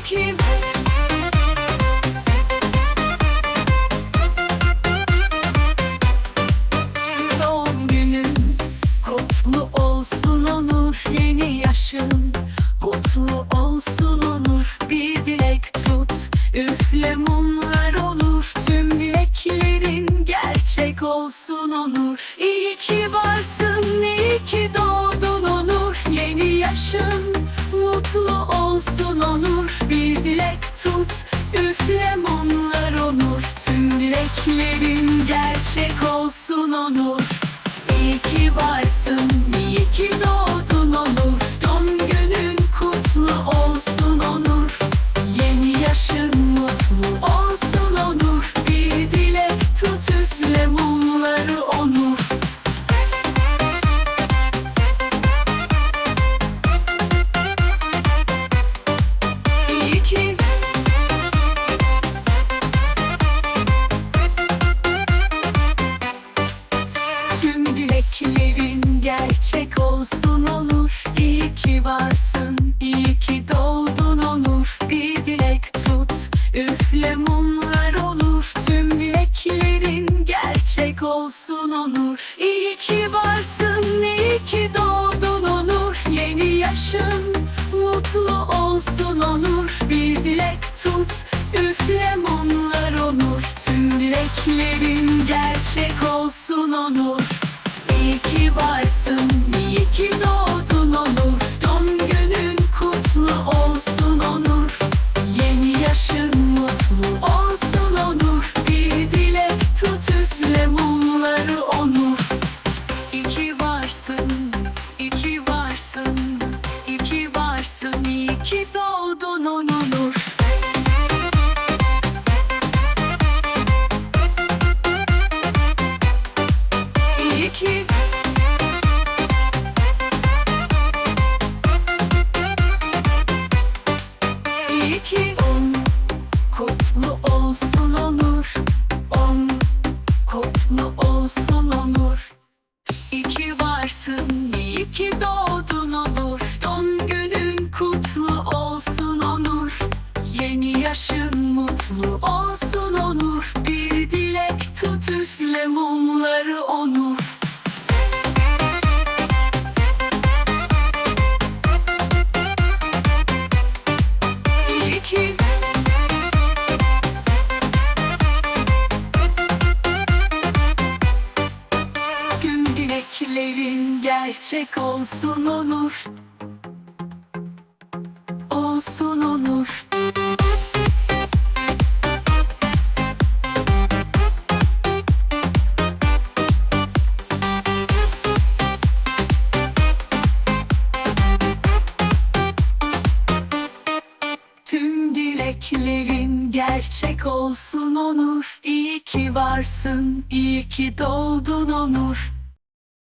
ki Doğum günün kutlu olsun Onur Yeni yaşın mutlu olsun Onur. Bir dilek tut üfle mumlar olur. Tüm dileklerin gerçek olsun Onur. İyi varsın iyi ki Onur. Yeni yaşın mutlu olsun Onur Bir dilek gerçek olsun Onur İyi ki varsın, iyi ki doğdun Onur. Bir dilek tut, üfle mumlar olur. Tüm dileklerin gerçek olsun Onur. İyi ki varsın, iyi ki doğdun Onur. Yeni yaşın mutlu olsun Onur. Bir dilek tut, üfle mumlar Onur Tüm dileklerin gerçek olsun Onur iyi ki doğdun Onur Doğum günün kutlu olsun Onur. Yeni yaşın mutlu olsun Onur. Bir dilek tut üfle mumları Onur. İyi ki Tüm dileklerin gerçek olsun Onur. Olsun Onur. Tüm dileklerin gerçek olsun Onur. İyi ki varsın, iyi ki doğdun Onur